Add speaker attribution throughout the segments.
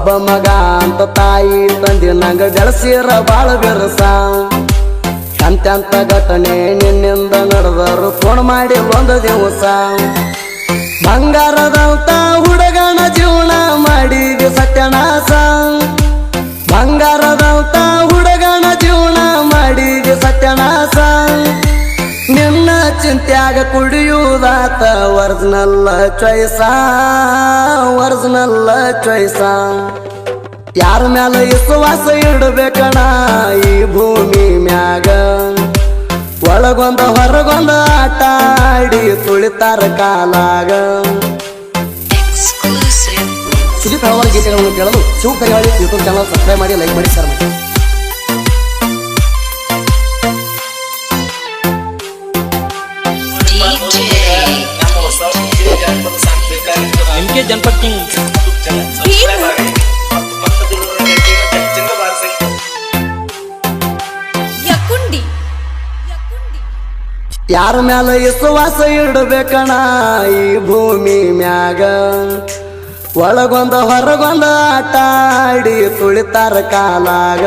Speaker 1: ಒಬ್ಬ ಮಗ ಅಂತ ತಾಯಿ ತಂದೆ ನಂಗ ಗೆಳಸಿರ ಬಾಳ ಬೆರಸ ಅಂತ್ಯಂತ ಘಟನೆ ನಿನ್ನಿಂದ ನಡೆದರು ಫೋನ್ ಮಾಡಿ ಒಂದು ದಿವಸ. ಬಂಗಾರದಂತ ಹುಡುಗನ ಜೀವನ ಮಾಡಿದ ಸತ್ಯನಾಸ. ಬಂಗಾರದಂತ ಹುಡುಗನ ಜೀವನ ಮಾಡಿದ ಸತ್ಯನಾಸ. ನಿನ್ನ ಚಿಂತ್ಯಾಗ ಕುಡಿಯುವುದಾತ ಒರಿಜಿನಲ್ ಚಾಯ್ಸ ಒರಿಜಿನಲ್ ಚಾಯ್ಸ ಯಾರ ಮ್ಯಾಲ ವಿಶ್ವಾಸ ಇಡಬೇಕಣ ಈ ಭೂಮಿ ಮ್ಯಾಗ? ಒಳಗೊಂದ ಹೊರಗೊಂದ ಆಟ ಆಡಿ ತುಳಿತಾರ ಕಾಲಾಗ.
Speaker 2: Exclusive.
Speaker 1: ಸುದೀಪ್ ಹಲವಾರು ಗೀತೆಗಳನ್ನು ಕೇಳಲು ಶಿವ ಯೂಟ್ಯೂಬ್ ಚಾನಲ್ ಸಬ್ಸ್ಕ್ರೈಬ್ ಮಾಡಿ ಲೈಕ್ ಮಾಡಿ ಶೇರ್ ಮಾಡಿ.
Speaker 2: ಯಕುಂಡಿ ಯಕುಂಡಿ.
Speaker 1: ಯಾರ ಮ್ಯಾಲ ವಿಶ್ವಾಸ ಇಡಬೇಕಣ ಈ ಭೂಮಿ ಮ್ಯಾಗ? ಒಳಗೊಂದ ಹೊರಗೊಂದ ಆಟ ಆಡಿ ತುಳಿತಾರ ಕಾಲಾಗ.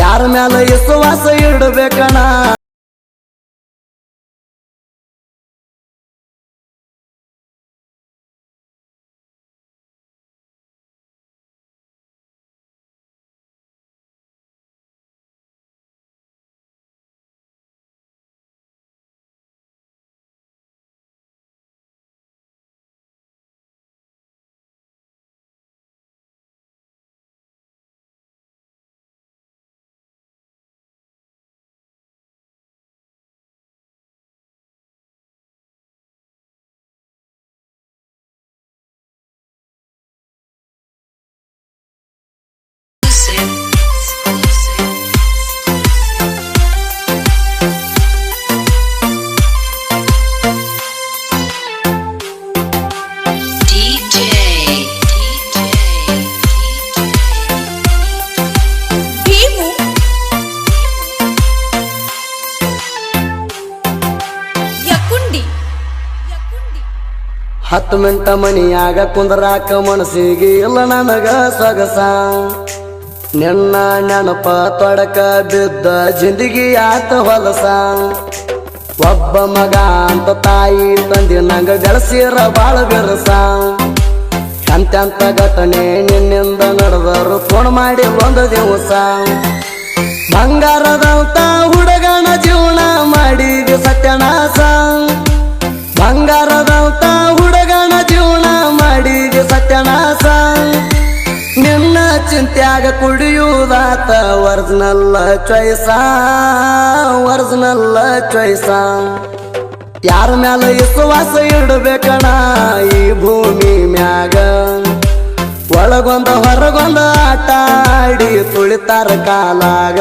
Speaker 1: ಯಾರ ಮ್ಯಾಲ ವಿಶ್ವಾಸ ಇಡಬೇಕಣ ಹತ್ತು ಮಿಂಟ ಮನಿಯಾಗ ಕುಂದ್ರಾಕ ಮನಸ್ಸಿಗೆ ಇಲ್ಲ ನನಗ ಸೊಗಸ. ನಿನ್ನ ನೆನಪ ತೊಡಕ ಬಿದ್ದ ಜಿಂದಗಿ ಆತ ಹೊಲಸ. ಒಬ್ಬ ಮಗ ಅಂತ ತಾಯಿ ತಂದಿ ನಂಗ ಬೆಳೆಸಿರ ಬಾಳ ಬೆರಸ. ಅಂತ್ಯಂತ ಘಟನೆ ನಿನ್ನಿಂದ ನಡೆದರು ಫೋನ್ ಮಾಡಿ ಒಂದು ದಿವಸ. ಬಂಗಾರದಂತ ಹುಡುಗನ ಜೀವನ ಮಾಡಿದ ಸತ್ಯನಾಸ. ಬಂಗಾರದಂತ ಚಿಂತ್ಯಾಗ ಕುಡಿಯುವುದಾತ ಒರಿಜಿನಲ್ ಚಾಯ್ಸ ಒರಿಜಿನಲ್ ಚಾಯ್ಸ. ಯಾರ ಮ್ಯಾಲ ವಿಶ್ವಾಸ ಇಡಬೇಕಣ ಈ ಭೂಮಿ ಮ್ಯಾಗ? ಒಳಗೊಂದ ಹೊರಗೊಂದ ಆಟ ಆಡಿ ತುಳಿತಾರ ಕಾಲಾಗ.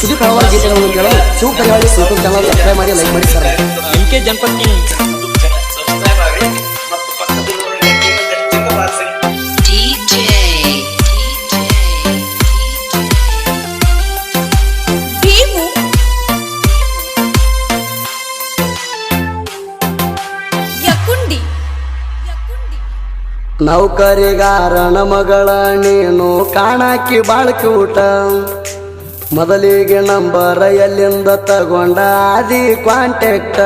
Speaker 1: ಸುದೀಪ್ ಗೀತೆಗಳನ್ನು ಕೇಳಲು ಶಿವ ಹೇಳಿ ಯೂಟ್ಯೂಬ್ ಚಾನಲ್ ಸಬ್ಸ್ಕ್ರೈಬ್ ಮಾಡಿ ಲೈಕ್ ಮಾಡಿ. ಸರ್
Speaker 3: ಎಂ ಕೆ ಜನಪದ್
Speaker 1: ನೌಕರಿಗಾರನ ಮಗಳ ನೀನು ಕಾಣಾಕಿ ಬಾಳ್ಕಿ ಊಟ ಮೊದಲಿಗೆ ನಂಬರ ಎಲ್ಲಿಂದ ತಗೊಂಡ ಅದಿ ಕಾಂಟ್ಯಾಕ್ಟ್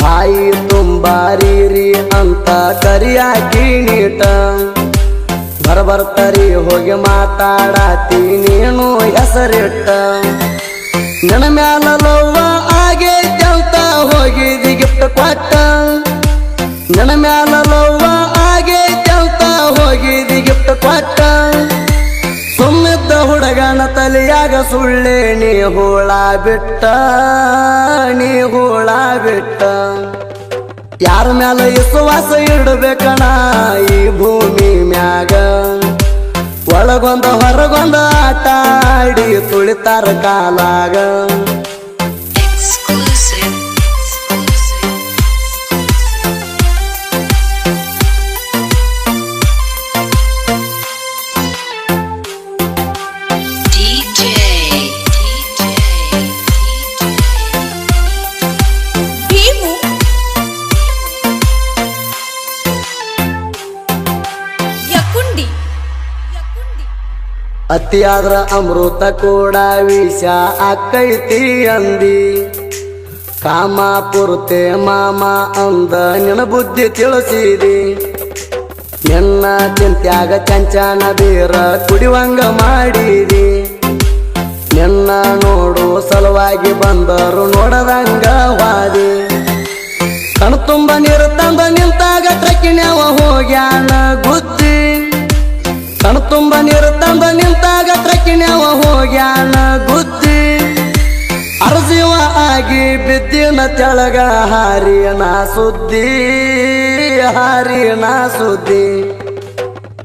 Speaker 1: ಬಾಯಿ ತುಂಬಾರೀರಿ ಅಂತ ಕರಿಯಾಕಿ ನೀಟ. ಬರಬರ್ತರಿ ಹೋಗಿ ಮಾತಾಡಾತಿ ನೀನು ಹೆಸರಿಟ್ಟ. ನನ್ನ ಮ್ಯಾಲ ಲವ್ವ ಆಗೈತೆ ಅಂತ ಹೋಗಿದಿ ಗಿಫ್ಟ್ ಕೊಟ್ಟ. ನನ್ನ ಮ್ಯಾಲ ಲವ್ವ ಹೋಗಿದಿ ಗಿಫ್ಟ್ ಕೊಟ್ಟ. ಸುಮ್ಮಿದ್ದ ಹುಡುಗನ ತಲೆಯಾಗ ಸುಳ್ಳೆ, ನೀ ಹೂಳ ಬಿಟ್ಟ, ನೀ ಹೂಳ ಬಿಟ್ಟ. ಯಾರ ಮ್ಯಾಲ ವಿಶ್ವಾಸ ಇಡಬೇಕಣ ಈ ಭೂಮಿ ಮ್ಯಾಗ? ಒಳಗೊಂದ ಹೊರಗೊಂದ ಆಟ ಆಡಿ ತುಳಿತಾರ ಕಾಲಾಗ. ಅತಿಯಾದ್ರ ಅಮೃತ ಕೂಡ ವಿಷ ಆಕೈತಿ ಅಂದಿ. ಕಾಮ ಪುರ್ತೆ ಮಾಮ ಅಂದ ನಿನ್ನ ಬುದ್ಧಿ ತಿಳಿಸಿದಿ. ನಿನ್ನ ಚಿಂತ್ಯಾಗ ಚಂಚನ ಬೀರ ಕುಡಿವಂಗ ಮಾಡಿದಿ. ನಿನ್ನ ನೋಡು ಸಲುವಾಗಿ ಬಂದರು ನೋಡದಂಗ ವಾದಿ. ಕಣ ತುಂಬ ನೀರು ತಂದ ನಿಂತಾಗ ಟ್ರಕ್ಕಿನ್ಯಾವ ಹೋಗ್ಯಾನ. ತುಂಬ ನೀರು ನಿಂತಾಗ ತ್ರಕಿಣವ ಹೋಗ್ಯಾನ ಗುದ್ದಿ ಅರ್ಜಿವ ಆಗಿ ಬಿದ್ದಿನ ತೆಳಗ ಹಾರಿನ ಸುದ್ದಿ ಹಾರಿನ ಸುದ್ದಿ.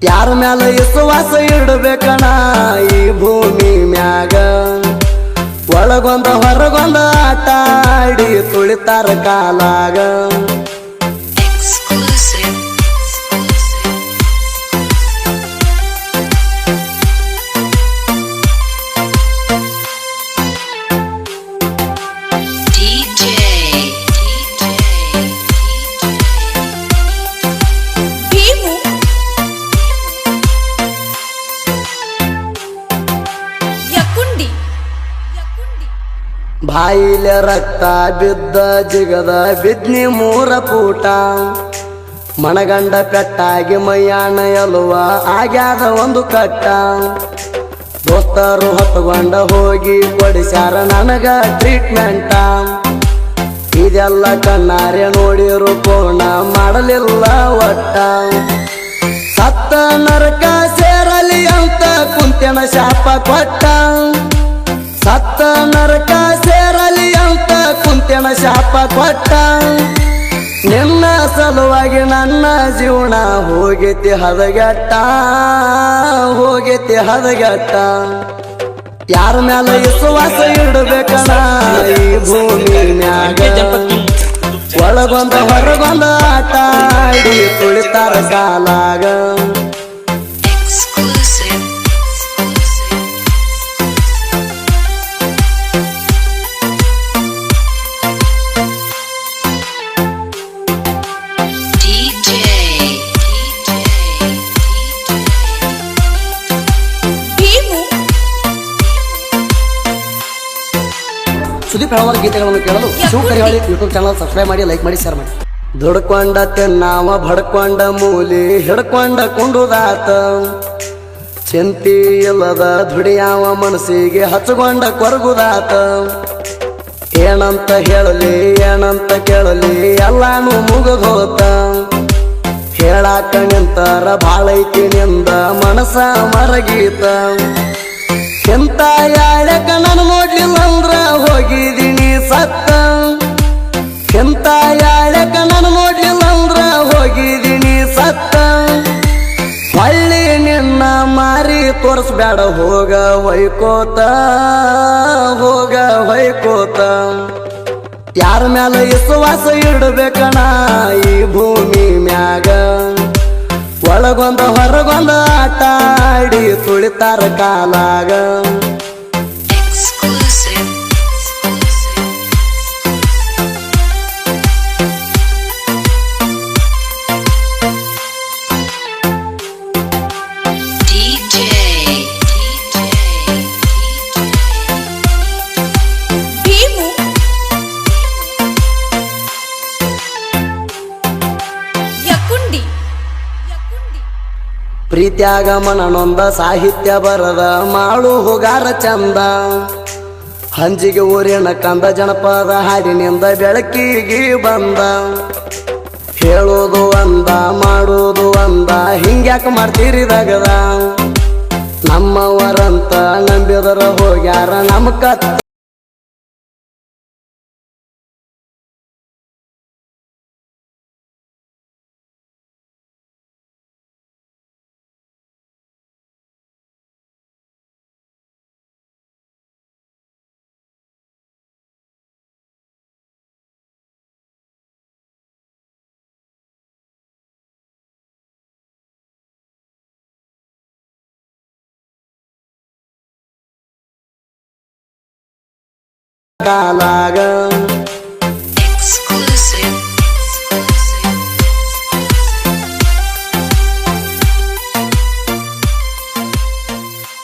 Speaker 1: ಯಾರ ಮ್ಯಾಲ ವಿಶ್ವಾಸ ಇಡಬೇಕಣ ಈ ಭೂಮಿ ಮ್ಯಾಗ? ಒಳಗೊಂದ ಹೊರಗೊಂದ ಆಟ ಆಡಿ ತುಳಿತಾರ ಕಾಲಾಗ. ಬಾಯಿಲೆ ರಕ್ತ ಬಿದ್ದ ಜಿಗದ ಬಿದ್ನಿ ಮೂರ ಪೂಟ. ಮಣಗಂಡ ಪೆಟ್ಟಾಗಿ ಮೈಯಾಣ ಎಲುವ ಆಗ್ಯಾದ ಒಂದು ಕಟ್ಟ. ದೋಸ್ತರು ಹೊತ್ತುಕೊಂಡ ಹೋಗಿ ಕೊಡಿಸ್ಯಾರ ನನಗ ಟ್ರೀಟ್ಮೆಂಟ ಇದೆಲ್ಲ ಕಣ್ಣಾರೆ ನೋಡಿರು ಕೋಣ ಮಾಡಲಿಲ್ಲ ಒಟ್ಟ. ಸತ್ತ ನರಕ ಸೇರಲಿ ಅಂತ ಕುಂತಿನ ಶಾಪ ಕೊಟ್ಟ. ಸತ್ತ ನರಕ ಸೇರಲಿ ಅಂತ ಕುಂತೆನ ಶಾಪ ಕೊಟ್ಟ. ನಿನ್ನ ಸಲುವಾಗಿ ನನ್ನ ಜೀವನ ಹೋಗೈತಿ ಹದಗೆಟ್ಟ ಹೋಗೈತಿ ಹದಗೆಟ್ಟ. ಯಾರ ಮ್ಯಾಲ ವಿಶ್ವಾಸ ಇಡಬೇಕಣ ಈ ಭೂಮಿ ಮ್ಯಾಗ? ಒಳಗೊಂದ ಹೊರಗೊಂದ ಆಟ ಆಡಿ ತುಳಿತಾರ ಸುದೀಪ್ ಹೇಳುವ ಗೀತೆಗಳನ್ನು ಕೇಳಲು ಶಿವ ಕರಿವಾಳಿ ಯೂಟ್ಯೂಬ್ ಚಾನಲ್ ಸಬ್ಸ್ಕ್ರೈಬ್ ಮಾಡಿ ಲೈಕ್ ಮಾಡಿ ಶೇರ್ ಮಾಡಿ. ದುಡ್ಕೊಂಡ ತಿನ್ನಾವ ಬಡ್ಕೊಂಡ ಮೂಲಿ ಹಿಡ್ಕೊಂಡ ಕುಂಡುದಾತ. ಚಿಂತಿ ಇಲ್ಲದ ದುಡಿಯಾವ ಮನಸ್ಸಿಗೆ ಹಚ್ಕೊಂಡ ಕೊರಗುದಾತ. ಏನಂತ ಹೇಳಲಿ ಏನಂತ ಕೇಳಲಿ ಎಲ್ಲಾನು ಮುಗಿದೋತ. ಹೇಳಾಕ ನಿಂತಾರ ಬಾಳೈತಿ ನಿಂದ ಮನಸ ಮರಗೀತ. ಎಂತ ಯಾಳಕ ನಾನು ನೋಡ್ಲಿಲ್ಲ ಅಂದ್ರ ಹೋಗಿದೀನಿ ಸತ್ತ. ಎಂತ ಯಾಳಕ ನಾನು ನೋಡ್ಲಿಲ್ಲ ಅಂದ್ರ ಹೋಗಿದೀನಿ ಸತ್ತ. ಹಳ್ಳಿ ನಿನ್ನ ಮಾರಿ ತೋರಿಸ್ಬೇಡ ಹೋಗ ಹೊಯ್ಕೋತ ಹೋಗ ಹೊಯ್ಕೋತ. ಯಾರ ಮ್ಯಾಲ ವಿಶ್ವಾಸ ಇಡಬೇಕಣ ಈ ಭೂಮಿ ಮ್ಯಾಗ? ಒಳಗೊಂದ ಹೊರಗೊಂದ ಆಟ ಆಡಿ ಸುಳಿತಾರ ಕಾಲಾಗ. ಪ್ರೀತ್ಯಾಗ ಮನನೊಂದ ಸಾಹಿತ್ಯ ಬರದ ಮಾಳು ಹುಗಾರ ಚಂದ. ಹಂಜಿಗೆ ಊರಿನ ಕಂದ ಜನಪದ ಹಾಡಿನಿಂದ ಬೆಳಕಿಗೆ ಬಂದ. ಹೇಳೋದು ಅಂದ, ಮಾಡೋದು ಅಂದ, ಹಿಂಗ್ಯಾಕ ಮಾಡ್ತೀರಿ ದಗದ. ನಮ್ಮವರಂತ ನಂಬಿದರ ಹೋಗ್ಯಾರ ನಮ್ಮ ಕತ್ತ. ಕಾಲಾಗ